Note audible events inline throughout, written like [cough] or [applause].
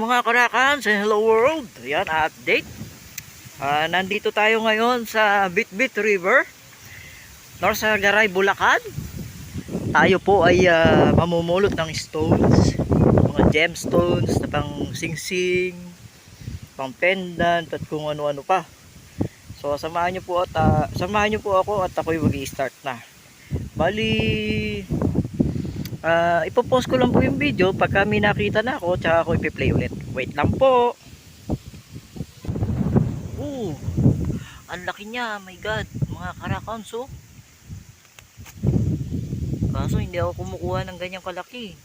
Mga karakans and hello world. Yan, update. Ah, nandito tayo ngayon sa Bitbit River. North Sagaray, Bulacan. Tayo po ay ah, mamumulot ng stones. Mga gemstones na pang singsing, pang pendant at kung ano-ano pa. So samahan niyo po at ah, samahan niyo po ako at ako'y mag-i-start na. Bali Ah, ipopost ko lang po yung video pagka may nakita na ako tsaka ako ipi-play ulit. Wait lang po. Oo. Ang laki niya, my god. Mga karakons oh. Kaso hindi ako kumukuha ng ganyang kalaki.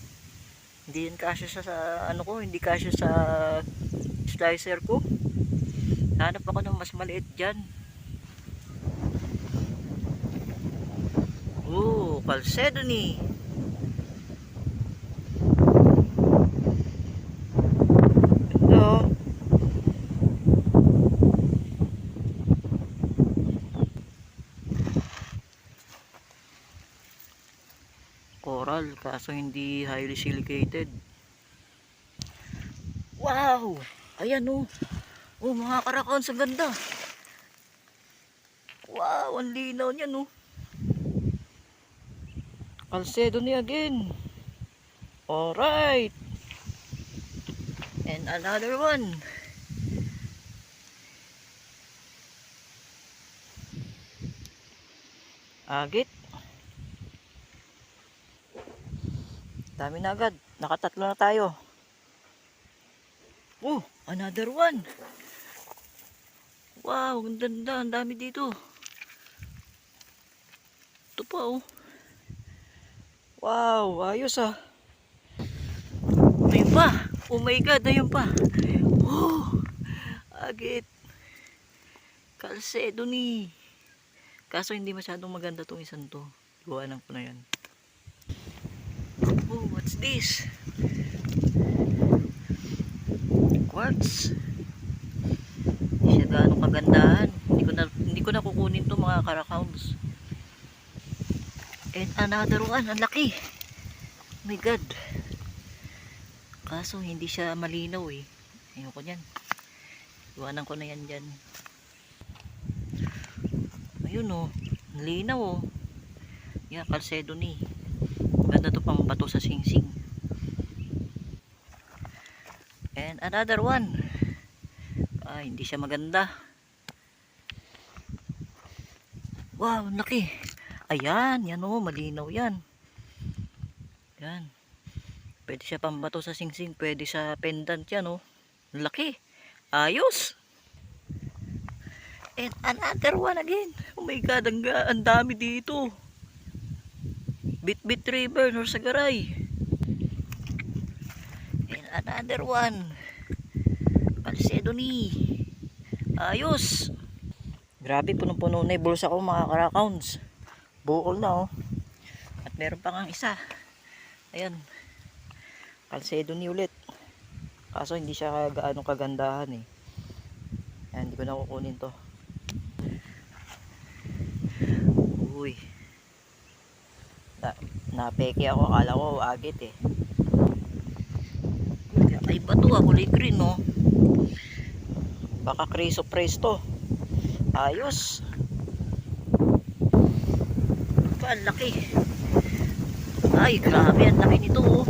Hindi yan kasya sa, sa ano ko, hindi kasya sa slicer ko. Hanap ako ng mas maliit dyan. Oo, Calcedony. Ganda. Coral, kaso hindi highly silicated. Wow! Ayan oh. Oh, mga karakons, ang ganda. Wow, ang linaw niyan oh. Calcedo ni again. Alright. And another one. Agit. Dami na agad. Nakatatlo na tayo. Oh, another one. Wow, ang ganda. Ang dami dito. Ito pa oh. Wow, ayos ah. Ayun pa. Oh my God, ayun pa. Oh, agit. Calcedo ni. Kaso hindi masyadong maganda tong isang to. Iwanan ko na yan. Oh, what's this? Quartz. Hindi siya gaano kagandahan. Hindi ko na, hindi ko na kukunin to mga karacouns. And another one, ang laki. Oh my God. Kaso hindi siya malinaw eh. Ayoko niyan. Iwanan ko na yan dyan. Ayun oh. Linaw oh. Yeah, Calcedo ni. Ganda to pang bato sa singsing. And another one. Ay, hindi siya maganda. Wow, laki. Ayan, yan oh, malinaw yan. Yan. Pwede siya pambato sa singsing, pwede sa pendant yan oh. Ang Laki. Ayos. And another one again. Oh my god, ang dami dito. Bit-bit river, Norsagaray. And another one. Calcedony. Ayos. Grabe, punong-puno na yung bulsa ko mga karakowns. Bukol na oh. At meron pa nga isa. Ayan. Calcedony ulit. Kaso hindi siya gaano kagandahan eh. Ayan, hindi ko na kukunin to. Uy. Na, napeke ako. Akala ko agit eh. Ay, bato ah. Kulay green no. Baka kriso presto. Ayos. Pa, ang laki. Ay, grabe. Ang laki nito oh.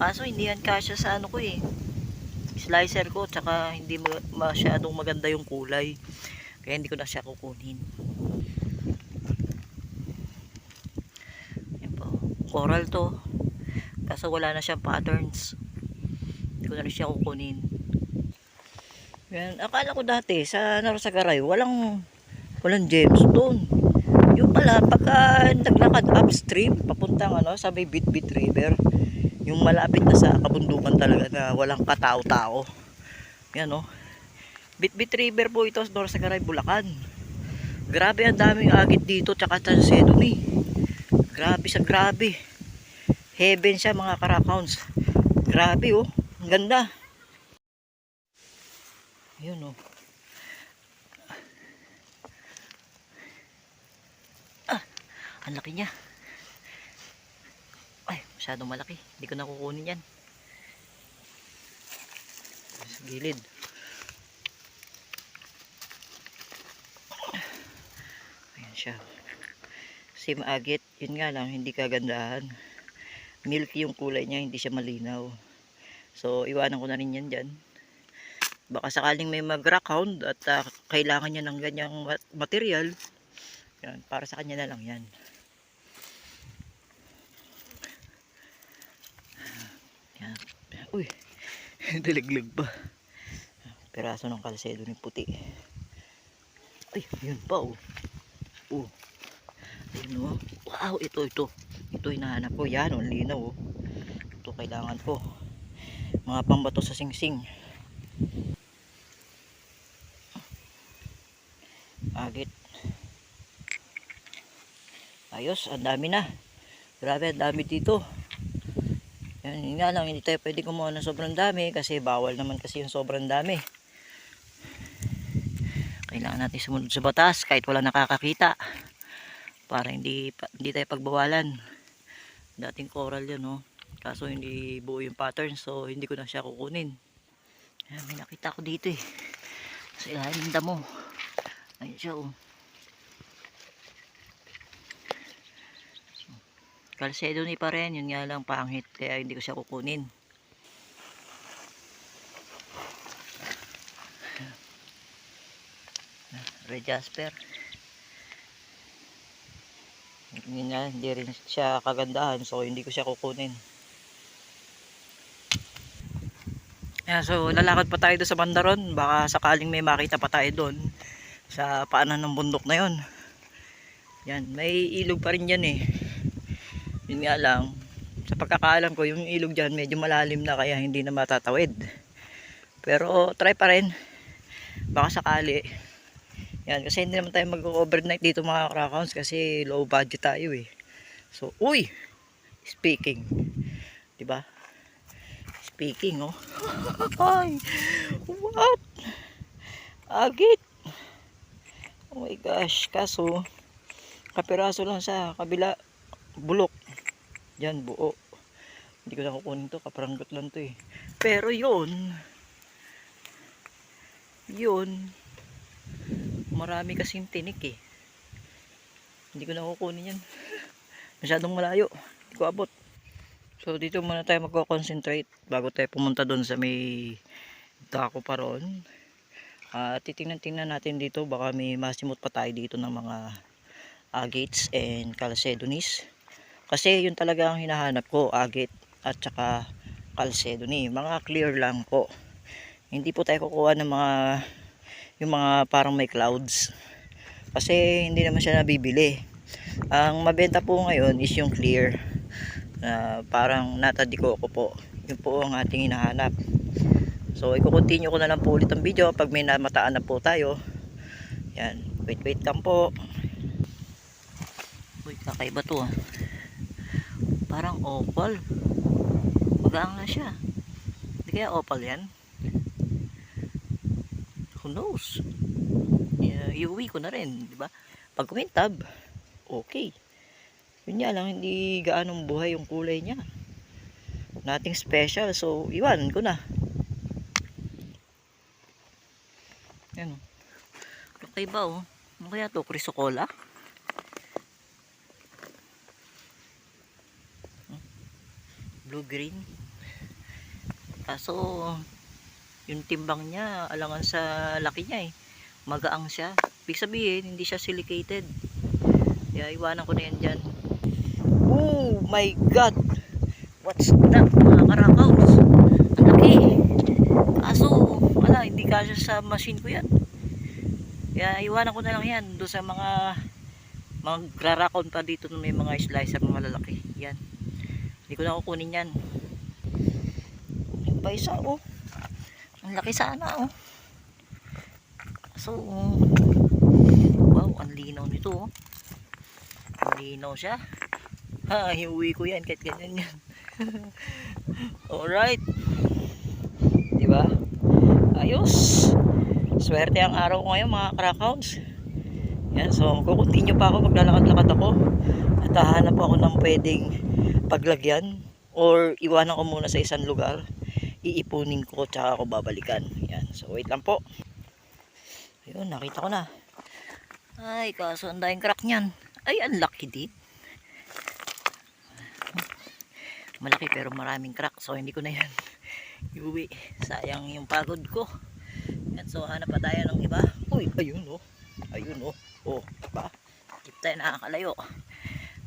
Kaso hindi yan kasya sa ano ko eh. Slicer ko. Tsaka hindi ma- masyadong maganda yung kulay. Kaya hindi ko na siya kukunin. Yan po. Coral to. Kaso wala na siyang patterns. Hindi ko na rin siya kukunin. Yan. Akala ko dati sa Narasagaray, walang walang gemstone. Yung pala, pagka naglakad upstream, papuntang ano, sa may Bitbit River, yung malapit na sa kabundukan talaga na walang katao-tao. Yan oh. Bitbit River po ito sa Narasagaray, Bulacan. Grabe ang daming agit dito, tsaka sa Sedoni. Grabe sa grabe. Heaven siya mga karakowns. Grabe oh. Ang ganda. Yun oh. Ah, ang laki niya. Ay, masyadong malaki. Hindi ko na kukunin yan. sa gilid. Ayan siya. Sim agit, yun nga lang, hindi kagandahan. Milky yung kulay niya, hindi siya malinaw. So, iwanan ko na rin yan dyan. Baka sakaling may mag-rock hound at ah, kailangan niya ng ganyang ma- material, yan, para sa kanya na lang yan. Yan. Uy, [laughs] diliglig ba? Peraso ng kalsedo ni puti. Ay, yun pa oh. Oh. Ayun oh. Wow, ito, ito. Ito hinahanap ko. Yan, oh, linaw oh. Ito kailangan ko. Mga pambato sa singsing. Agit. Ayos, ang dami na. Grabe, ang dami dito. Yan, yun nga lang, hindi tayo pwede kumuha ng sobrang dami kasi bawal naman kasi yung sobrang dami. Kailangan natin sumunod sa batas kahit wala nakakakita para hindi hindi tayo pagbawalan. Dating coral yan, no. Kaso hindi buo yung pattern so hindi ko na siya kukunin. Ayan, may nakita ko dito eh. Sa ilalim ng damo. Ayun siya oh. Kalsedo ni pa rin, yun nga lang pangit kaya hindi ko siya kukunin. Red Jasper. Yun nga, hindi rin siya kagandahan so hindi ko siya kukunin. Yeah, so lalakad pa tayo sa bandaron baka sakaling may makita pa tayo doon sa paanan ng bundok na yon. Yan, may ilog pa rin yan eh. Yun nga lang, sa pagkakaalam ko, yung ilog dyan medyo malalim na kaya hindi na matatawid. Pero try pa rin. Baka sakali. Yan, kasi hindi naman tayo mag-overnight dito mga crackhounds kasi low budget tayo eh. So, uy! Speaking. ba? Speaking, oh. [laughs] Ay! What? Agit! Oh my gosh, kaso kapiraso lang sa kabila bulok. Yan, buo. Hindi ko na kukunin to, kapranggot lang to eh. Pero yun, yun, marami kasing tinik eh. Hindi ko na kukunin yan. [laughs] Masyadong malayo. Hindi ko abot. So dito muna tayo magko-concentrate bago tayo pumunta doon sa may dako pa ron. Ah, titingnan-tingnan natin dito baka may masimot pa tayo dito ng mga agates and calcedonis. Kasi yun talaga ang hinahanap ko, agate at saka calcedony. Mga clear lang po. Hindi po tayo kukuha ng mga yung mga parang may clouds. Kasi hindi naman siya nabibili. Ang mabenta po ngayon is yung clear na parang nata di ko po. Yun po ang ating hinahanap. So, i-continue ko na lang po ulit ang video pag may namataan na po tayo. Yan. Wait, wait lang po. Uy, kakaiba to ah. Parang opal. Magaan na siya. Hindi kaya opal yan? Who knows? Yeah, iuwi ko na rin, di ba? Pag kumintab, okay. Yun nga lang, hindi gaanong buhay yung kulay niya. Nothing special, so iwan ko na. Yan. oh. Okay ba oh? Ano kaya to? Chrysocolla? blue green kaso yung timbang niya alangan sa laki niya eh. Magaang siya. Ibig sabihin hindi siya silicated. Kaya iwanan ko na yan dyan. Oh my god! What's that mga karakaws ang laki. Kaso wala hindi kasya sa machine ko yan. Kaya iwanan ko na lang yan doon sa mga magrarakon pa dito na may mga slicer na malalaki. Yan. Hindi ko na kukunin yan. Pa isa oh. Ang laki sana oh. So, wow, ang linaw nito oh. Ang linaw siya. Ha, hiuwi ko yan kahit ganyan yan. [laughs] Alright. Diba? Ayos. Swerte ang araw ko ngayon mga crackhounds. Yan, so kukontinue pa ako, maglalakad-lakad ako. At hahanap ako ng pwedeng paglagyan or iwanan ko muna sa isang lugar iipunin ko tsaka ako babalikan. Yan. So wait lang po. Ayun, nakita ko na. Ay, kaso ang daing crack niyan. Ay, ang laki din. Malaki pero maraming crack. So hindi ko na yan [laughs] iuwi. Sayang yung pagod ko. Yan, so hanap pa tayo ng iba. Uy, ayun oh. Ayun oh. Oh, ba? Hindi tayo nakakalayo.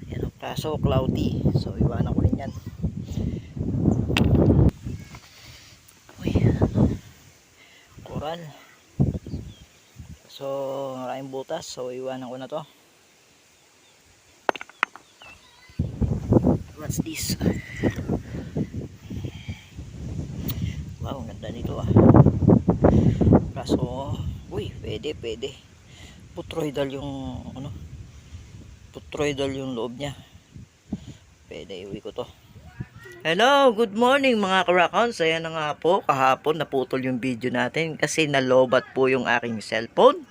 Ayan oh, kaso cloudy. So iwanan ko rin yan. Uy, ano? Coral. So, maraming butas. So, iwanan ko na to. What's this? Wow, ganda nito ah. Kaso, uy, pwede, pwede. Putroidal yung, ano, putroidal yung loob niya. Pwede, iwi ko to. Hello, good morning mga karakons. Ayan na nga po, kahapon naputol yung video natin kasi nalobat po yung aking cellphone.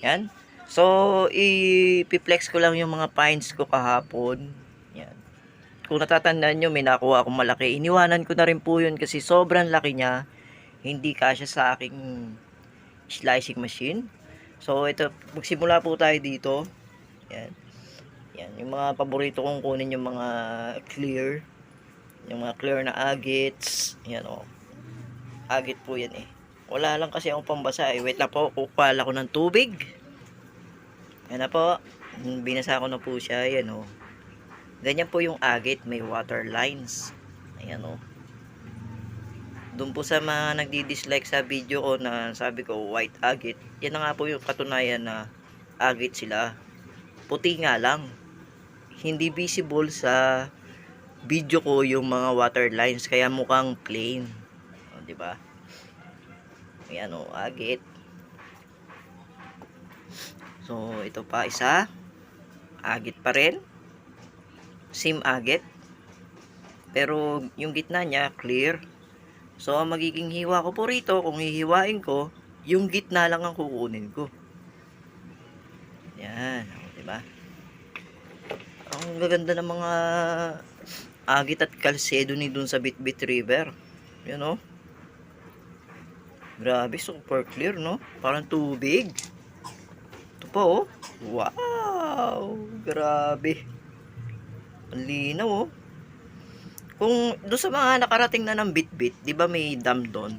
Yan. So, i-flex ko lang yung mga pines ko kahapon. Yan. Kung natatandaan nyo, may nakuha akong malaki. Iniwanan ko na rin po yun kasi sobrang laki niya. Hindi kasya sa aking slicing machine. So, ito, magsimula po tayo dito. Yan. Yan, yung mga paborito kong kunin yung mga clear. Yung mga clear na agates. Yan o. Agate po yan eh. Wala lang kasi akong pambasa eh. Wait lang po, kukwala ko ng tubig. Yan na po. Binasa ko na po siya. Yan o. Ganyan po yung agate. May water lines. Ayan o. Doon po sa mga nagdi-dislike sa video ko na sabi ko white agate. Yan na nga po yung katunayan na agate sila. Puti nga lang. Hindi visible sa video ko yung mga water lines kaya mukhang plain. O, di ba? Ayan o, agate. So, ito pa isa. Agate pa rin. Same agate. Pero, yung gitna niya, clear. So, ang magiging hiwa ko po rito, kung hihiwain ko, yung gitna lang ang kukunin ko. Yan. O, di ba? Ang gaganda ng mga agit at kalsedo ni dun sa Bitbit River. Yan o. Grabe, super clear, no? Parang tubig. Ito pa, oh. Wow! Grabe. Ang linaw, oh. Kung doon sa mga nakarating na ng Bitbit, di ba may dam doon?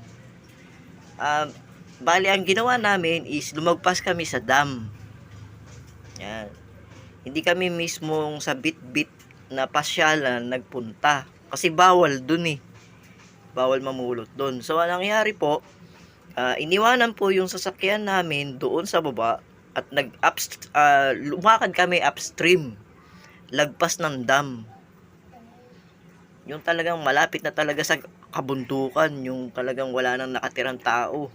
Ah, bali, ang ginawa namin is lumagpas kami sa dam. Yan. Hindi kami mismong sa Bitbit na pasyalan nagpunta. Kasi bawal dun eh. Bawal mamulot dun. So, ang nangyari po, ah, iniwanan po yung sasakyan namin doon sa baba at nag -upst ah, lumakad kami upstream. Lagpas ng dam. Yung talagang malapit na talaga sa kabundukan. Yung talagang wala nang nakatirang tao.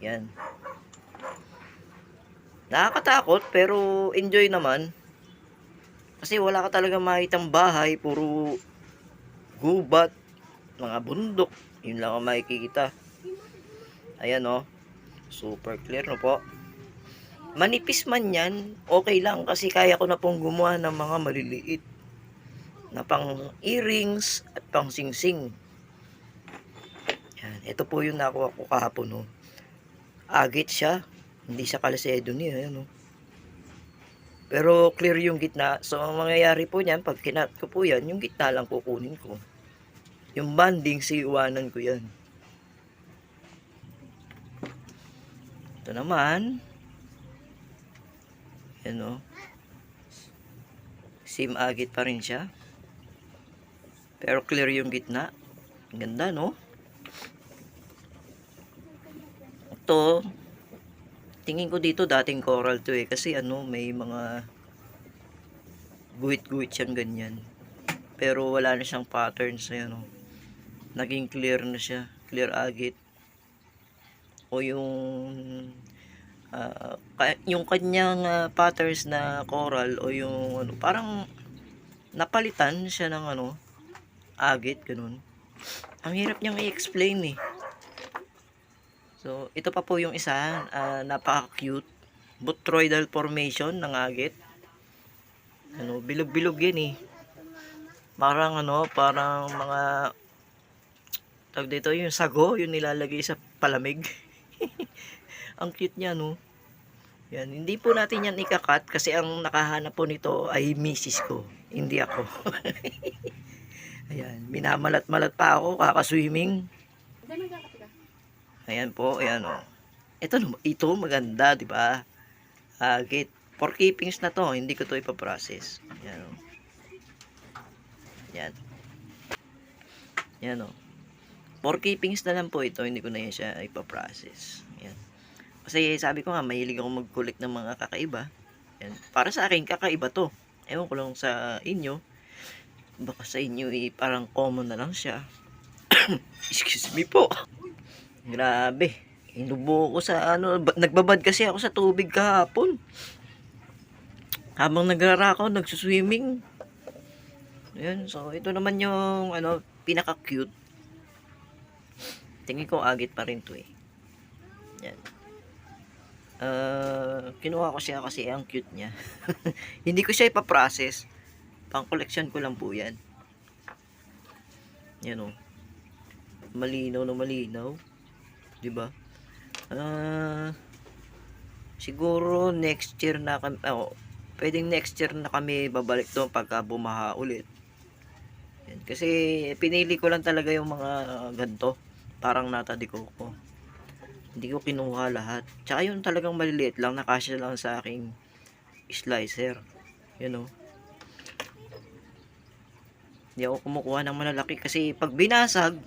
Yan. Nakakatakot pero enjoy naman. Kasi wala ka talaga makitang bahay, puro gubat, mga bundok. Yun lang ang makikita. Ayan o. Super clear no po. Manipis man yan, okay lang kasi kaya ko na pong gumawa ng mga maliliit na pang earrings at pang singsing. Yan. Ito po yung nakuha ko kahapon no. Agit siya. Hindi siya kalasedo niya. Ayan o. Pero clear yung gitna. So, ang mangyayari po niyan, pag kinat ko po yan, yung gitna lang kukunin ko. Yung banding, siiwanan ko yan. Ito naman. Yan o. Same agit pa rin siya. Pero clear yung gitna. Ang Ganda, no? Ito, tingin ko dito dating coral to eh kasi ano may mga guhit-guhit siyang ganyan. Pero wala na siyang patterns na ano. Naging clear na siya clear agate o yung ka- yung kanyang ah, patterns na coral o yung ano parang napalitan siya ng ano agate ganun. Ang hirap niyang i-explain eh So, ito pa po yung isa, ah, napaka-cute. Botroidal formation ng agit. Ano, bilog-bilog yan eh. Parang ano, parang mga tawag dito yung sago, yung nilalagay sa palamig. [laughs] ang cute niya, no? Yan, hindi po natin yan ikakat kasi ang nakahanap po nito ay misis ko, hindi ako. [laughs] ayan, minamalat-malat pa ako, kakaswimming. Ayan po, ayan o. Ito, nam- ito maganda, di ba? Agit. For keepings na to, hindi ko to ipaprocess. Ayan o. Ayan. Ayan o. For keepings na lang po ito, hindi ko na yan siya ipaprocess. Ayan. Kasi sabi ko nga, mahilig ako mag-collect ng mga kakaiba. Ayan. Para sa akin, kakaiba to. Ewan ko lang sa inyo. Baka sa inyo, eh, parang common na lang siya. [coughs] Excuse me po. Grabe. Inubo ko sa ano, ba- nagbabad kasi ako sa tubig kahapon. Habang nagrarakaw, nagsuswimming. Ayan, so ito naman yung ano, pinaka-cute. Tingin ko agit pa rin to eh. Yan. Uh, kinuha ko siya kasi ang cute niya. [laughs] Hindi ko siya ipaprocess. Pang collection ko lang po yan. Yan o. Malinaw na malinaw. 'Di ba? Ah siguro next year na kami oh, pwedeng next year na kami babalik doon pagka bumaha ulit. Yan. Kasi pinili ko lang talaga yung mga ganto. Parang natadiko ko. Hindi ko kinuha lahat. Tsaka yung talagang maliliit lang, nakasya lang sa aking slicer. You know. Hindi ako kumukuha ng malalaki kasi pag binasag,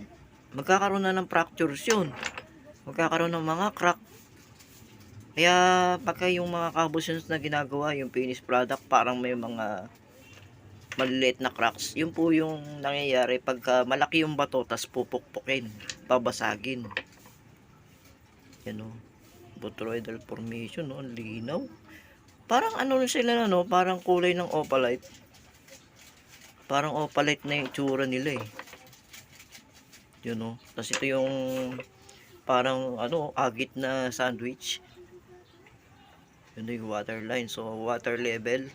magkakaroon na ng fractures yun magkakaroon ng mga crack. Kaya pagka yung mga carbutions na ginagawa, yung finished product, parang may mga maliliit na cracks. Yun po yung nangyayari pagka malaki yung bato, tas pupukpukin, babasagin. Yan o. Botroidal formation, no? Linaw. Parang ano rin sila, no? Parang kulay ng opalite. Parang opalite na yung itsura nila, eh. Yun, no? Tapos ito yung parang ano, agit na sandwich. Yun na yung water line. So, water level.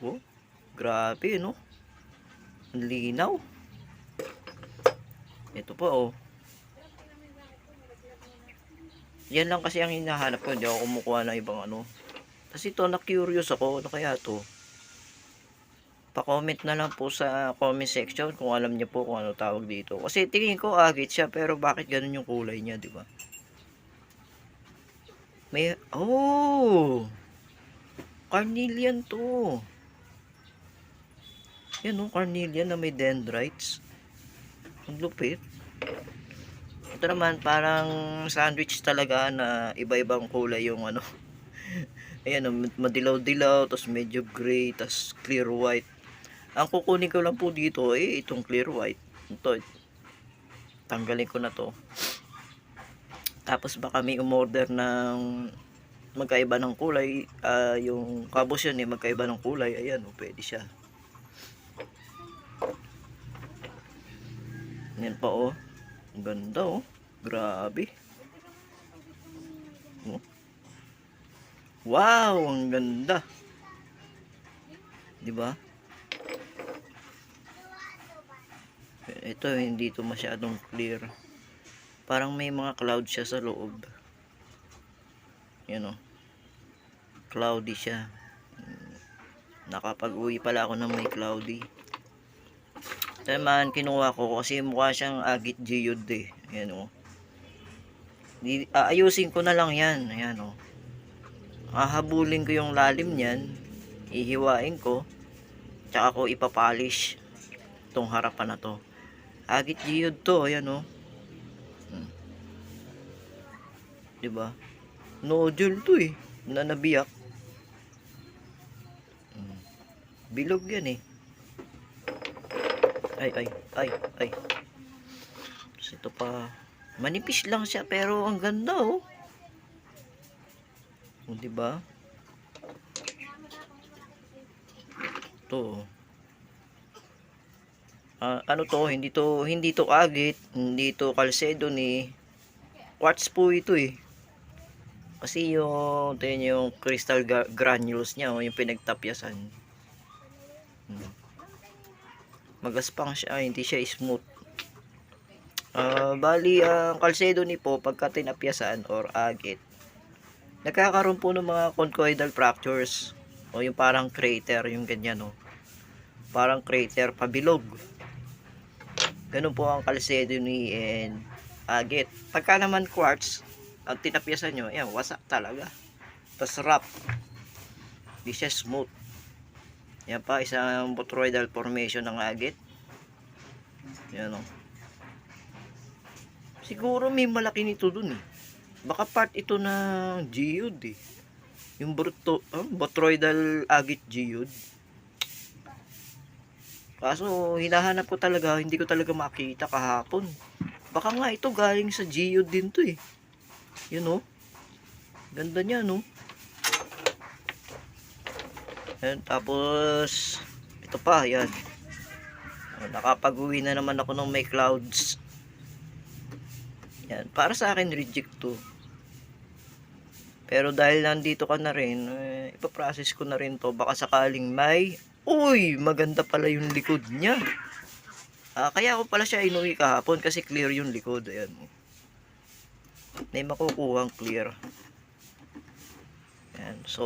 Oh, grabe, no? Ang linaw. Ito pa, oh. Yan lang kasi ang hinahanap ko. Hindi ako kumukuha ng ibang ano. Kasi ito, na-curious ako. Ano kaya to? Pa-comment na lang po sa comment section kung alam niyo po kung ano tawag dito. Kasi tingin ko agit siya pero bakit ganun yung kulay niya, di ba? May oh. Carnelian to. Yan oh, carnelian na may dendrites. Ang lupit. Ito naman parang sandwich talaga na iba-ibang kulay yung ano. [laughs] Ayan, oh, madilaw-dilaw, tapos medyo gray, tapos clear white. Ang kukunin ko lang po dito eh itong clear white. Ito. Tanggalin ko na to. Tapos baka may umorder ng magkaiba ng kulay. Uh, yung kabos yun eh magkaiba ng kulay. Ayan oh, pwede siya. Yan pa oh. Ang ganda oh. Grabe. Oh. Wow, ang ganda. 'Di ba? Ito hindi to masyadong clear. Parang may mga cloud siya sa loob. Yun o cloudy siya. Nakapag uwi pala ako ng may cloudy. Ito naman kinuha ko kasi mukha siyang agit geode eh. Yan o Di, aayusin ko na lang yan. Ayan o ahabulin ko yung lalim niyan. Ihiwain ko. Tsaka ko ipapolish itong harapan na to Agit geode to, ayan oh. Hmm. 'Di ba? Nodule to eh, na nabiyak. Hmm. Bilog 'yan eh. Ay ay ay ay. Ito pa manipis lang siya pero ang ganda oh. O, 'di ba? To. Oh uh, ano to hindi to hindi to agit hindi to kalsedo ni quartz po ito eh kasi yung yun yung crystal granules niya oh, yung pinagtapyasan hmm. magaspang siya hindi siya smooth Ah, bali, ang kalsedo ni po, pagka tinapyasan or agit, nagkakaroon po ng mga conchoidal fractures o yung parang crater, yung ganyan, no? Parang crater, pabilog. Ganun po ang kalsedo ni and agit. Pagka naman quartz, ang tinapyasan nyo, yan, wasak talaga. Tapos rough. Di siya smooth. Yan pa, isang botryoidal formation ng agit. Yan o. Siguro may malaki nito dun eh. Baka part ito ng geode eh. Yung bruto, ah, botryoidal agit geode. Kaso hinahanap ko talaga, hindi ko talaga makita kahapon. Baka nga ito galing sa geode din to eh. Yun oh. Ganda niya no. Ayan, tapos ito pa, yan. Nakapag-uwi na naman ako ng may clouds. Yan, para sa akin reject to. Pero dahil nandito ka na rin, eh, ipaprocess ko na rin to. Baka sakaling may, uy, maganda pala yung likod niya. Ah, kaya ako pala siya inuwi kahapon kasi clear yung likod. Ayan. May makukuhang clear. Ayan. So,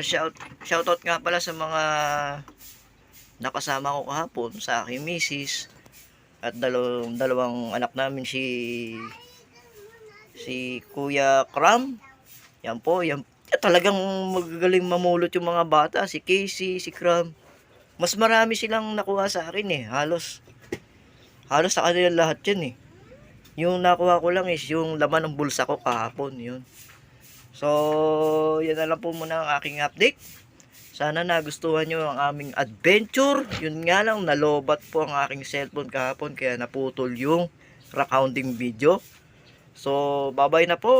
shout, shoutout nga pala sa mga nakasama ko kahapon sa aking misis at dalawang, dalawang anak namin si si Kuya Kram. Yan po, yan talagang magagaling mamulot yung mga bata, si Casey, si Kram. Mas marami silang nakuha sa akin eh, halos halos sa kanila lahat yan eh. Yung nakuha ko lang is yung laman ng bulsa ko kahapon, yun. So, yan na lang po muna ang aking update. Sana nagustuhan nyo ang aming adventure. Yun nga lang, nalobat po ang aking cellphone kahapon kaya naputol yung rock hounding video. So, bye-bye na po.